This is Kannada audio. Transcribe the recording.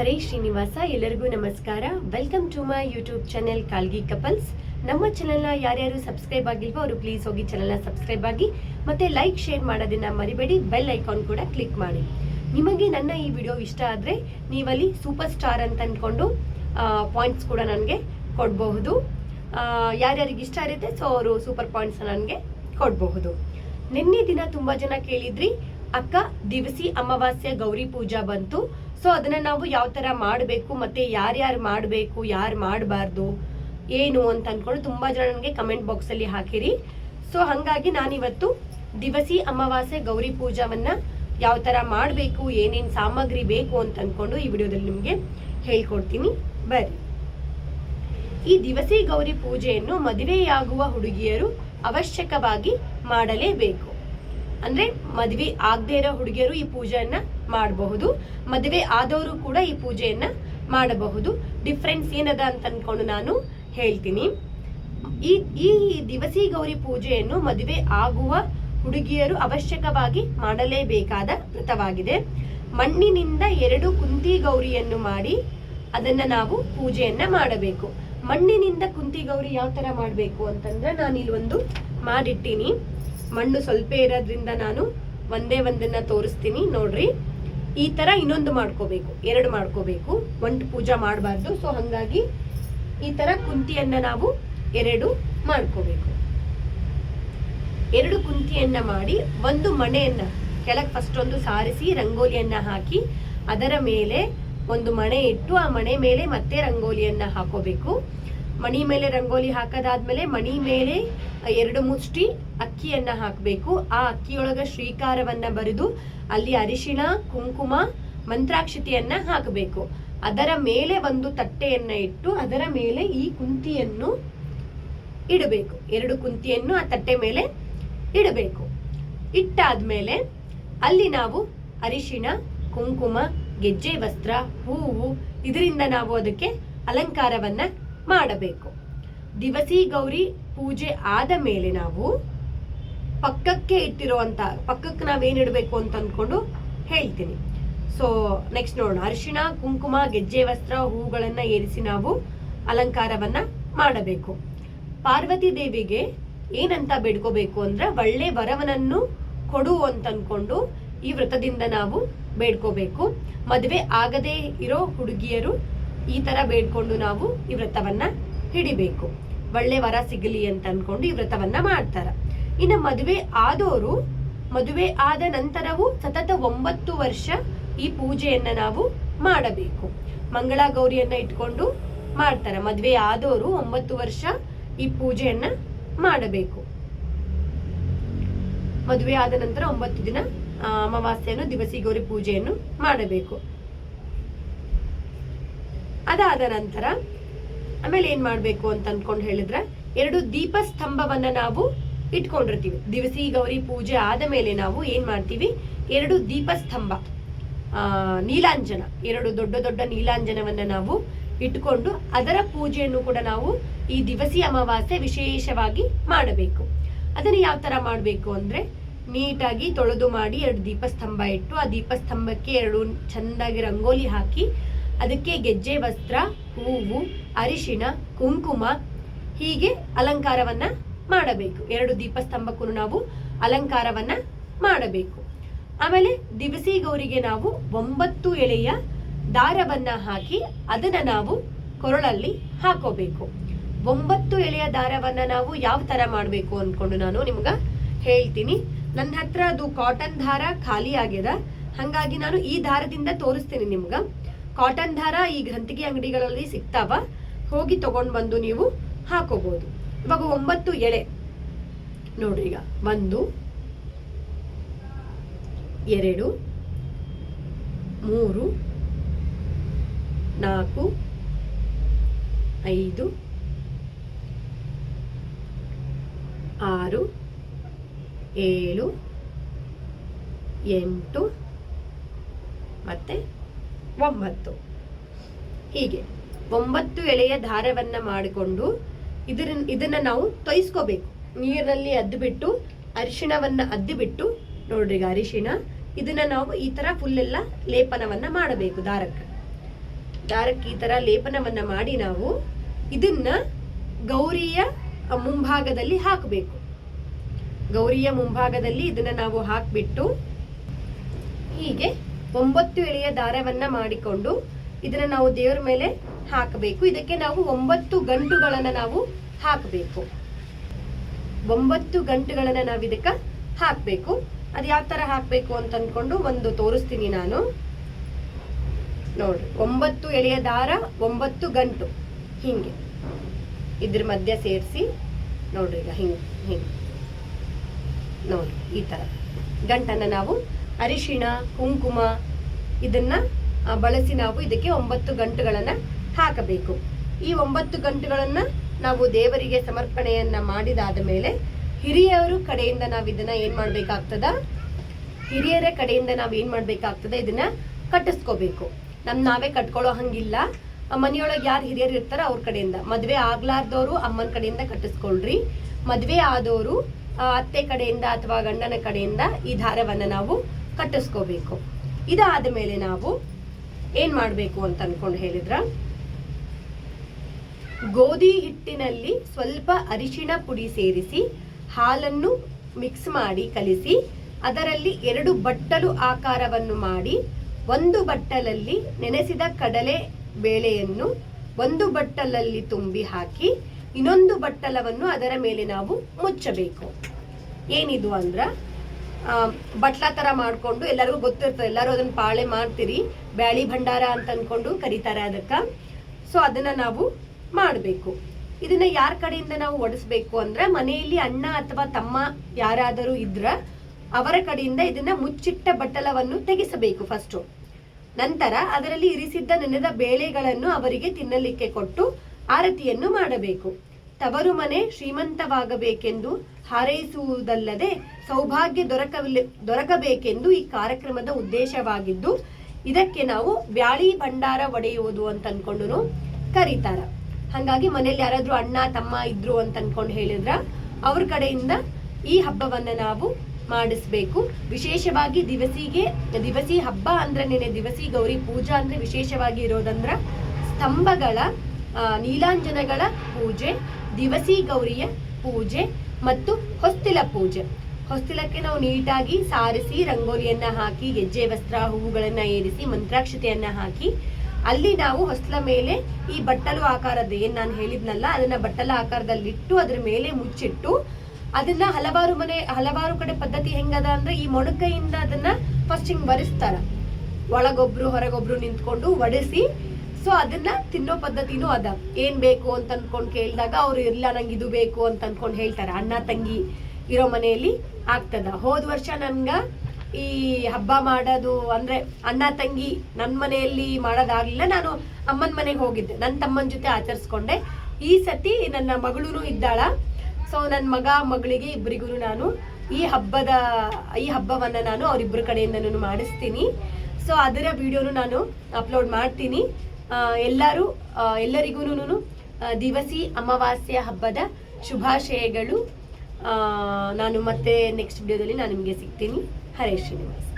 ಹರೇ ಶ್ರೀನಿವಾಸ, ಎಲ್ಲರಿಗೂ ನಮಸ್ಕಾರ. Welcome to my YouTube channel Kalgi couples ನಮ್ಮ ಚಾನೆಲ್ನ ಯಾರ್ಯಾರು ಸಬ್ಸ್ಕ್ರೈಬ್ ಆಗಿಲ್ವೋ ಅವರು ಪ್ಲೀಸ್ ಹೋಗಿ ಚಾನೆಲ್ನ ಸಬ್ಸ್ಕ್ರೈಬ್ ಆಗಿ, ಮತ್ತೆ ಲೈಕ್ ಶೇರ್ ಮಾಡೋದನ್ನ ಮರಿಬೇಡಿ. ಬೆಲ್ ಐಕಾನ್ ಕೂಡ ಕ್ಲಿಕ್ ಮಾಡಿ. ನಿಮಗೆ ನನ್ನ ಈ ವಿಡಿಯೋ ಇಷ್ಟ ಆದರೆ ನೀವಲ್ಲಿ ಸೂಪರ್ ಸ್ಟಾರ್ ಅಂತ ಅಂದ್ಕೊಂಡು ಪಾಯಿಂಟ್ಸ್ ಕೂಡ ನನಗೆ ಕೊಡಬಹುದು. ಯಾರ್ಯಾರಿಗೆ ಇಷ್ಟ ಇರುತ್ತೆ ಸೊ ಅವರು ಸೂಪರ್ ಪಾಯಿಂಟ್ಸ್ ನನಗೆ ಕೊಡಬಹುದು. ನಿನ್ನೆ ದಿನ ತುಂಬ ಜನ ಕೇಳಿದ್ರಿ, ಅಕ್ಕ ದಿವಸಿ ಅಮಾವಾಸ್ಯ ಗೌರಿ ಪೂಜಾ ಬಂತು. ಸೊ ಅದನ್ನ ನಾವು ಯಾವ ತರ ಮಾಡಬೇಕು ಮತ್ತೆ ಯಾರ್ಯಾರು ಮಾಡಬೇಕು, ಯಾರು ಮಾಡಬಾರ್ದು, ಏನು ಅಂತ ಅನ್ಕೊಂಡು ತುಂಬಾ ಜನ ನನಗೆ ಕಮೆಂಟ್ ಬಾಕ್ಸ್ ಅಲ್ಲಿ ಹಾಕಿರಿ. ಸೊ ಹಂಗಾಗಿ ನಾನಿವತ್ತು ದಿವಸಿ ಅಮಾವಾಸ್ಯೆ ಗೌರಿ ಪೂಜಾವನ್ನ ಯಾವ ತರ ಮಾಡಬೇಕು, ಏನೇನ್ ಸಾಮಗ್ರಿ ಬೇಕು ಅಂತ ಅನ್ಕೊಂಡು ಈ ವಿಡಿಯೋದಲ್ಲಿ ನಿಮ್ಗೆ ಹೇಳ್ಕೊಡ್ತೀನಿ. ಬರ್ರಿ. ಈ ದಿವಸಿ ಗೌರಿ ಪೂಜೆಯನ್ನು ಮದುವೆಯಾಗುವ ಹುಡುಗಿಯರು ಅವಶ್ಯಕವಾಗಿ ಮಾಡಲೇಬೇಕು. ಅಂದ್ರೆ ಮದುವೆ ಆಗದೆ ಇರೋ ಹುಡುಗಿಯರು ಈ ಪೂಜೆಯನ್ನ ಮಾಡಬಹುದು. ಮದುವೆ ಆದವರು ಕೂಡ ಈ ಪೂಜೆಯನ್ನ ಮಾಡಬಹುದು. ಡಿಫ್ರೆನ್ಸ್ ಏನದ ಅಂತ ಅನ್ಕೊಂಡು ನಾನು ಹೇಳ್ತೀನಿ. ಈ ಈ ದಿವಸಿ ಗೌರಿ ಪೂಜೆಯನ್ನು ಮದುವೆ ಆಗುವ ಹುಡುಗಿಯರು ಅವಶ್ಯಕವಾಗಿ ಮಾಡಲೇಬೇಕಾದ ವ್ರತವಾಗಿದೆ. ಮಣ್ಣಿನಿಂದ ಎರಡು ಕುಂತಿ ಗೌರಿಯನ್ನು ಮಾಡಿ ಅದನ್ನ ನಾವು ಪೂಜೆಯನ್ನ ಮಾಡಬೇಕು. ಮಣ್ಣಿನಿಂದ ಕುಂತಿ ಗೌರಿ ಯಾವ ತರ ಮಾಡಬೇಕು ಅಂತಂದ್ರೆ ನಾನು ಇಲ್ಲಿ ಒಂದು ಮಾಡಿಟ್ಟಿನಿ. ಮಣ್ಣು ಸ್ವಲ್ಪ ಇರೋದ್ರಿಂದ ನಾನು ಒಂದೇ ಒಂದನ್ನ ತೋರಿಸ್ತೀನಿ, ನೋಡ್ರಿ. ಈ ತರ ಇನ್ನೊಂದು ಮಾಡ್ಕೋಬೇಕು, ಎರಡು ಮಾಡ್ಕೋಬೇಕು. ಒಂಟು ಪೂಜಾ ಮಾಡಬಾರ್ದು ಸೊ ಹಂಗಾಗಿ ಈ ತರ ಕುಂತಿಯನ್ನ ನಾವು ಎರಡು ಮಾಡ್ಕೋಬೇಕು. ಎರಡು ಕುಂತಿಯನ್ನ ಮಾಡಿ ಒಂದು ಮಣೆಯನ್ನ, ಕೆಳಗೆ ಫಸ್ಟ್ ಒಂದು ಸಾರಿಸಿ ರಂಗೋಲಿಯನ್ನ ಹಾಕಿ, ಅದರ ಮೇಲೆ ಒಂದು ಮಣೆ ಇಟ್ಟು ಆ ಮಣೆ ಮೇಲೆ ಮತ್ತೆ ರಂಗೋಲಿಯನ್ನ ಹಾಕೋಬೇಕು. ಮಣಿ ಮೇಲೆ ರಂಗೋಲಿ ಹಾಕೋದಾದ್ಮೇಲೆ ಮಣಿ ಮೇಲೆ ಎರಡು ಮುಷ್ಟಿ ಅಕ್ಕಿಯನ್ನ ಹಾಕಬೇಕು. ಆ ಅಕ್ಕಿಯೊಳಗೆ ಶ್ರೀಕಾರವನ್ನ ಬರೆದು ಅಲ್ಲಿ ಅರಿಶಿಣ, ಕುಂಕುಮ, ಮಂತ್ರಾಕ್ಷತೆಯನ್ನ ಹಾಕಬೇಕು. ಅದರ ಮೇಲೆ ಒಂದು ತಟ್ಟೆಯನ್ನ ಇಟ್ಟು ಅದರ ಮೇಲೆ ಈ ಕುಂತಿಯನ್ನು ಇಡಬೇಕು. ಎರಡು ಕುಂತಿಯನ್ನು ಆ ತಟ್ಟೆ ಮೇಲೆ ಇಡಬೇಕು. ಇಟ್ಟಾದ್ಮೇಲೆ ಅಲ್ಲಿ ನಾವು ಅರಿಶಿಣ, ಕುಂಕುಮ, ಗೆಜ್ಜೆ, ವಸ್ತ್ರ, ಹೂವು ಇದರಿಂದ ನಾವು ಅದಕ್ಕೆ ಅಲಂಕಾರವನ್ನ ಮಾಡಬೇಕು. ದಿವಸಿ ಗೌರಿ ಪೂಜೆ ಆದ ಮೇಲೆ ನಾವು ಪಕ್ಕಕ್ಕೆ ಇಟ್ಟಿರುವಂತ, ಪಕ್ಕಕ್ಕೆ ನಾವೇನಿಡಬೇಕು ಅಂತ ಅಂದ್ಕೊಂಡು ಹೇಳ್ತೀನಿ. ಸೊ ನೆಕ್ಸ್ಟ್ ನೋಡೋಣ. ಅರಿಶಿಣ, ಕುಂಕುಮ, ಗೆಜ್ಜೆ, ವಸ್ತ್ರ, ಹೂಗಳನ್ನು ಏರಿಸಿ ನಾವು ಅಲಂಕಾರವನ್ನ ಮಾಡಬೇಕು. ಪಾರ್ವತಿ ದೇವಿಗೆ ಏನಂತ ಬೇಡ್ಕೋಬೇಕು ಅಂದ್ರೆ ಒಳ್ಳೆ ವರವನನ್ನು ಕೊಡು ಅಂತ ಅನ್ಕೊಂಡು ಈ ವ್ರತದಿಂದ ನಾವು ಬೇಡ್ಕೋಬೇಕು. ಮದುವೆ ಆಗದೇ ಇರೋ ಹುಡುಗಿಯರು ಈ ತರ ಬೇಡ್ಕೊಂಡು ನಾವು ಈ ವ್ರತವನ್ನ ಹಿಡಿಬೇಕು. ಒಳ್ಳೆ ವರ ಸಿಗಲಿ ಅಂತ ಅನ್ಕೊಂಡು ಈ ವ್ರತವನ್ನ ಮಾಡ್ತಾರ. ಇನ್ನು ಮದುವೆ ಆದೋರು, ಮದುವೆ ಆದ ನಂತರವೂ ಸತತ ಒಂಬತ್ತು ವರ್ಷ ಈ ಪೂಜೆಯನ್ನ ನಾವು ಮಾಡಬೇಕು. ಮಂಗಳ ಗೌರಿಯನ್ನ ಇಟ್ಕೊಂಡು ಮಾಡ್ತಾರ. ಮದುವೆ ಆದೋರು ಒಂಬತ್ತು ವರ್ಷ ಈ ಪೂಜೆಯನ್ನ ಮಾಡಬೇಕು. ಮದುವೆ ಆದ ನಂತರ ಒಂಬತ್ತು ದಿನ ಅಮಾವಾಸ್ಯೆಯನ್ನು ದಿವಸಿ ಗೌರಿ ಪೂಜೆಯನ್ನು ಮಾಡಬೇಕು. ಅದಾದ ನಂತರ ಆಮೇಲೆ ಏನ್ ಮಾಡ್ಬೇಕು ಅಂತ ಅನ್ಕೊಂಡು ಹೇಳಿದ್ರೆ ಎರಡು ದೀಪ ಸ್ತಂಭವನ್ನ ನಾವು ಇಟ್ಕೊಂಡಿರ್ತೀವಿ. ದಿವಸಿ ಗೌರಿ ಪೂಜೆ ಆದ ಮೇಲೆ ನಾವು ಏನ್ ಮಾಡ್ತೀವಿ? ಎರಡು ದೀಪ ಸ್ತಂಭ ನೀಲಾಂಜನ, ಎರಡು ದೊಡ್ಡ ದೊಡ್ಡ ನೀಲಾಂಜನವನ್ನ ನಾವು ಇಟ್ಕೊಂಡು ಅದರ ಪೂಜೆಯನ್ನು ಕೂಡ ನಾವು ಈ ದಿವಸಿ ಅಮಾವಾಸ್ಯೆ ವಿಶೇಷವಾಗಿ ಮಾಡಬೇಕು. ಅದನ್ನ ಯಾವ ತರ ಮಾಡಬೇಕು ಅಂದ್ರೆ ನೀಟಾಗಿ ತೊಳೆದು ಮಾಡಿ ಎರಡು ದೀಪಸ್ತಂಭ ಇಟ್ಟು ಆ ದೀಪಸ್ತಂಭಕ್ಕೆ ಎರಡು ಚಂದಾಗಿ ರಂಗೋಲಿ ಹಾಕಿ ಅದಕ್ಕೆ ಗೆಜ್ಜೆ, ವಸ್ತ್ರ, ಹೂವು, ಅರಿಶಿಣ, ಕುಂಕುಮ ಹೀಗೆ ಅಲಂಕಾರವನ್ನ ಮಾಡಬೇಕು. ಎರಡು ದೀಪಸ್ತಂಭಕ್ಕೂ ನಾವು ಅಲಂಕಾರವನ್ನ ಮಾಡಬೇಕು. ಆಮೇಲೆ ದಿವಸಿ ಗೌರಿಗೆ ನಾವು ಒಂಬತ್ತು ಎಳೆಯ ದಾರವನ್ನ ಹಾಕಿ ಅದನ್ನ ನಾವು ಕೊರಳಲ್ಲಿ ಹಾಕೋಬೇಕು. ಒಂಬತ್ತು ಎಳೆಯ ದಾರವನ್ನ ನಾವು ಯಾವ ತರ ಮಾಡಬೇಕು ಅನ್ಕೊಂಡು ನಾನು ನಿಮ್ಗ ಹೇಳ್ತೀನಿ. ನನ್ನ ಹತ್ರ ಅದು ಕಾಟನ್ ದಾರ ಖಾಲಿ ಆಗ್ಯದ. ಹಂಗಾಗಿ ನಾನು ಈ ದಾರದಿಂದ ತೋರಿಸ್ತೀನಿ ನಿಮ್ಗ. ಕಾಟನ್ ದಾರ ಈ ಗ್ರಂಥಿಗೆ ಅಂಗಡಿಗಳಲ್ಲಿ ಸಿಗ್ತಾವ. ಹೋಗಿ ತಗೊಂಡ್ ಬಂದು ನೀವು ಹಾಕೋಬಹುದು ಇವಾಗ ಒಂಬತ್ತು ಎಳೆ. ನೋಡ್ರಿ ಈಗ, ಒಂದು, ಎರಡು, ಮೂರು, ನಾಲ್ಕು, ಐದು, ಆರು, ಏಳು, ಎಂಟು, ಮತ್ತೆ ಒಂಬತ್ತು. ಹೀಗೆ ಒಂಬತ್ತು ಎಳೆಯ ದಾರವನ್ನ ಮಾಡಿಕೊಂಡು ಇದರ ಇದನ್ನ ನಾವು ತೊಯ್ಸ್ಕೋಬೇಕು. ನೀರಲ್ಲಿ ಅದ್ದು ಬಿಟ್ಟು ಅರಿಶಿಣವನ್ನ ಅದ್ದು ಬಿಟ್ಟು ನೋಡ್ರಿ ಈಗ ಅರಿಶಿಣ, ಇದನ್ನ ನಾವು ಈ ತರ ಫುಲ್ ಎಲ್ಲ ಲೇಪನವನ್ನ ಮಾಡಬೇಕು ದಾರಕ್ಕೆ. ದಾರಕ್ಕೆ ಈ ತರ ಲೇಪನವನ್ನ ಮಾಡಿ ನಾವು ಇದನ್ನ ಗೌರಿಯ ಮುಂಭಾಗದಲ್ಲಿ ಹಾಕಬೇಕು. ಗೌರಿಯ ಮುಂಭಾಗದಲ್ಲಿ ಇದನ್ನ ನಾವು ಹಾಕ್ಬಿಟ್ಟು ಹೀಗೆ ಒಂಬತ್ತು ಎಳೆಯ ದಾರವನ್ನ ಮಾಡಿಕೊಂಡು ಇದನ್ನ ನಾವು ದೇವರ ಮೇಲೆ ಹಾಕಬೇಕು. ಇದಕ್ಕೆ ನಾವು ಒಂಬತ್ತು ಗಂಟುಗಳನ್ನ ನಾವು ಹಾಕಬೇಕು. ಒಂಬತ್ತು ಗಂಟುಗಳನ್ನ ನಾವು ಇದಕ್ಕ ಹಾಕ್ಬೇಕು. ಅದು ಯಾವ ತರ ಹಾಕ್ಬೇಕು ಅಂತ ಅನ್ಕೊಂಡು ಒಂದು ತೋರಿಸ್ತೀನಿ ನಾನು. ನೋಡ್ರಿ, ಒಂಬತ್ತು ಎಳೆಯ ದಾರ, ಒಂಬತ್ತು ಗಂಟು. ಹಿಂಗೆ. ಇದ್ರ ಮಧ್ಯ ಸೇರಿಸಿ, ನೋಡ್ರಿ ಈಗ ಹಿಂಗ್ ಹಿಂಗ್. ನೋಡ್ರಿ, ಈ ತರ. ಗಂಟನ್ನ ನಾವು ಅರಿಶಿಣ, ಕುಂಕುಮ ಇದನ್ನ ಬಳಸಿ ನಾವು ಇದಕ್ಕೆ ಒಂಬತ್ತು ಗಂಟುಗಳನ್ನ ಹಾಕಬೇಕು. ಈ ಒಂಬತ್ತು ಗಂಟುಗಳನ್ನ ನಾವು ದೇವರಿಗೆ ಸಮರ್ಪಣೆಯನ್ನ ಮಾಡಿದಾದ ಮೇಲೆ ಹಿರಿಯವರು ಕಡೆಯಿಂದ ನಾವು ಇದನ್ನ ಏನ್ ಮಾಡ್ಬೇಕಾಗ್ತದ? ಹಿರಿಯರ ಕಡೆಯಿಂದ ನಾವು ಏನ್ ಮಾಡ್ಬೇಕಾಗ್ತದೆ? ಇದನ್ನ ಕಟ್ಟಿಸ್ಕೋಬೇಕು. ನಮ್ ನಾವೇ ಕಟ್ಕೊಳ್ಳೋ ಹಂಗಿಲ್ಲ. ಮನೆಯೊಳಗೆ ಯಾರು ಹಿರಿಯರು ಇರ್ತಾರ ಅವ್ರ ಕಡೆಯಿಂದ. ಮದ್ವೆ ಆಗ್ಲಾರ್ದವರು ಅಮ್ಮನ ಕಡೆಯಿಂದ ಕಟ್ಟಿಸ್ಕೊಳ್ರಿ. ಮದ್ವೆ ಆದವರು ಅತ್ತೆ ಕಡೆಯಿಂದ ಅಥವಾ ಗಂಡನ ಕಡೆಯಿಂದ ಈ ದಾರವನ್ನ ನಾವು ಕಟ್ಟಿಸ್ಕೋಬೇಕು. ಇದಾದ ಮೇಲೆ ನಾವು ಏನ್ ಮಾಡಬೇಕು ಅಂತ ಅನ್ಕೊಂಡು ಹೇಳಿದ್ರ? ಗೋಧಿ ಹಿಟ್ಟಿನಲ್ಲಿ ಸ್ವಲ್ಪ ಅರಿಶಿಣ ಪುಡಿ ಸೇರಿಸಿ ಹಾಲನ್ನು ಮಿಕ್ಸ್ ಮಾಡಿ ಕಲಿಸಿ ಅದರಲ್ಲಿ ಎರಡು ಬಟ್ಟಲು ಆಕಾರವನ್ನು ಮಾಡಿ ಒಂದು ಬಟ್ಟಲಲ್ಲಿ ನೆನೆಸಿದ ಕಡಲೆ ಬೇಳೆಯನ್ನು ಒಂದು ಬಟ್ಟಲಲ್ಲಿ ತುಂಬಿ ಹಾಕಿ ಇನ್ನೊಂದು ಬಟ್ಟಲವನ್ನು ಅದರ ಮೇಲೆ ನಾವು ಮುಚ್ಚಬೇಕು. ಏನಿದು ಅಂದ್ರ ಬಟ್ಲ ತರ ಮಾಡ್ಕೊಂಡು ಎಲ್ಲರಿಗೂ ಗೊತ್ತಿರ್ತದೆ. ಎಲ್ಲರೂ ಅದನ್ನ ಪಾಳೆ ಮಾಡ್ತೀರಿ, ಬ್ಯಾಳಿ ಭಂಡಾರ ಅಂತ ಅನ್ಕೊಂಡು ಕರೀತಾರೆ ಅದಕ್ಕ. ಸೊ ಅದನ್ನ ನಾವು ಮಾಡಬೇಕು. ಇದನ್ನ ಯಾರ ಕಡೆಯಿಂದ ನಾವು ಒಡಿಸ್ಬೇಕು ಅಂದ್ರೆ ಮನೆಯಲ್ಲಿ ಅಣ್ಣ ಅಥವಾ ತಮ್ಮ ಯಾರಾದರೂ ಇದ್ರ ಅವರ ಕಡೆಯಿಂದ ಇದನ್ನ ಮುಚ್ಚಿಟ್ಟ ಬಟ್ಟಲವನ್ನು ತೆಗೆಸಬೇಕು ಫಸ್ಟ್ ನಂತರ ಅದರಲ್ಲಿ ಇರಿಸಿದ್ದ ನೆನೆದ ಬೇಳೆಗಳನ್ನು ಅವರಿಗೆ ತಿನ್ನಲಿಕ್ಕೆ ಕೊಟ್ಟು ಆರತಿಯನ್ನು ಮಾಡಬೇಕು. ತವರು ಮನೆ ಶ್ರೀಮಂತವಾಗಬೇಕೆಂದು ಹಾರೈಸುವುದಲ್ಲದೆ ಸೌಭಾಗ್ಯ ದೊರಕವಿಲ್ಲ ದೊರಕಬೇಕೆಂದು ಈ ಕಾರ್ಯಕ್ರಮದ ಉದ್ದೇಶವಾಗಿದ್ದು, ಇದಕ್ಕೆ ನಾವು ಬ್ಯಾಳಿ ಭಂಡಾರ ಒಡೆಯುವುದು ಅಂತ ಅನ್ಕೊಂಡು ಕರೀತಾರ. ಹಂಗಾಗಿ ಮನೇಲಿ ಯಾರಾದ್ರೂ ಅಣ್ಣ, ತಮ್ಮ ಇದ್ರು ಅಂತ ಅನ್ಕೊಂಡು ಹೇಳಿದ್ರ, ಅವ್ರ ಕಡೆಯಿಂದ ಈ ಹಬ್ಬವನ್ನ ನಾವು ಮಾಡಿಸ್ಬೇಕು. ವಿಶೇಷವಾಗಿ ದಿವಸಿಗೆ, ದಿವಸಿ ಹಬ್ಬ ಅಂದ್ರೆ ನೆನೆ ದಿವಸಿ ಗೌರಿ ಪೂಜಾ ಅಂದ್ರೆ ವಿಶೇಷವಾಗಿ ಇರೋದಂದ್ರ ಸ್ತಂಭಗಳ ನೀಲಾಂಜನಗಳ ಪೂಜೆ ದಿವಸಿ ಗೌರಿಯ ಪೂಜೆ ಮತ್ತು ಹೊಸ್ತಿಲ ಪೂಜೆ. ಹೊಸ್ತಿಲಕ್ಕೆ ನಾವು ನೀಟಾಗಿ ಸಾರಿಸಿ ರಂಗೋಲಿಯನ್ನ ಹಾಕಿ ಗೆಜ್ಜೆ ವಸ್ತ್ರ, ಹೂವುಗಳನ್ನ ಏರಿಸಿ, ಮಂತ್ರಾಕ್ಷತೆಯನ್ನ ಹಾಕಿ, ಅಲ್ಲಿ ನಾವು ಹೊಸ್ತಲ ಮೇಲೆ ಈ ಬಟ್ಟಲು ಆಕಾರದ, ಏನ್ ನಾನು ಹೇಳಿದ್ನಲ್ಲ, ಅದನ್ನ ಬಟ್ಟಲ ಆಕಾರದಲ್ಲಿಟ್ಟು ಅದ್ರ ಮೇಲೆ ಮುಚ್ಚಿಟ್ಟು ಅದನ್ನ ಹಲವಾರು ಮನೆ, ಹಲವಾರು ಕಡೆ ಪದ್ಧತಿ ಹೆಂಗದ ಅಂದ್ರೆ ಈ ಮೊಣಕೈಯಿಂದ ಅದನ್ನ ಫಸ್ಟ್ ಹಿಂಗ್ ಬರೆಸ್ತಾರ ಒಳಗೊಬ್ರು, ಹೊರಗೊಬ್ರು ನಿಂತ್ಕೊಂಡು ಒಡಿಸಿ ಸೊ ಅದನ್ನ ತಿನ್ನೋ ಪದ್ಧತಿನೂ ಅದ. ಏನ್ ಬೇಕು ಅಂತ ಅನ್ಕೊಂಡ್ ಕೇಳಿದಾಗ ಅವ್ರು ಇಲ್ಲ ನಂಗೆ ಇದು ಬೇಕು ಅಂತ ಅನ್ಕೊಂಡ್ ಹೇಳ್ತಾರೆ. ಅಣ್ಣ, ತಂಗಿ ಇರೋ ಮನೆಯಲ್ಲಿ ಆಗ್ತದ. ಹೋದ ವರ್ಷ ನನ್ಗ ಈ ಹಬ್ಬ ಮಾಡೋದು ಅಂದ್ರೆ ಅಣ್ಣ, ತಂಗಿ ನನ್ನ ಮನೆಯಲ್ಲಿ ಮಾಡೋದಾಗ್ಲಿಲ್ಲ. ನಾನು ಅಮ್ಮನ ಮನೆಗೆ ಹೋಗಿದ್ದೆ. ನನ್ನ ತಮ್ಮನ ಜೊತೆ ಆಚರಿಸ್ಕೊಂಡೆ. ಈ ಸತಿ ನನ್ನ ಮಗಳೂರು ಇದ್ದಾಳ. ಸೊ ನನ್ನ ಮಗ, ಮಗಳಿಗೆ ಇಬ್ಬರಿಗೂ ನಾನು ಈ ಹಬ್ಬದ, ಈ ಹಬ್ಬವನ್ನ ನಾನು ಅವರಿಬ್ಬರ ಕಡೆಯಿಂದ ಮಾಡಿಸ್ತೀನಿ. ಸೊ ಅದರ ವಿಡಿಯೋನು ನಾನು ಅಪ್ಲೋಡ್ ಮಾಡ್ತೀನಿ. ಎಲ್ಲರೂ ಎಲ್ಲರಿಗೂ ದಿವಸಿ ಅಮಾವಾಸ್ಯ ಹಬ್ಬದ ಶುಭಾಶಯಗಳು. ನಾನು ಮತ್ತೆ ನೆಕ್ಸ್ಟ್ ವಿಡಿಯೋದಲ್ಲಿ ನಾನು ನಿಮಗೆ ಸಿಗ್ತೀನಿ. ಹರೇ ಶ್ರೀನಿವಾಸ್.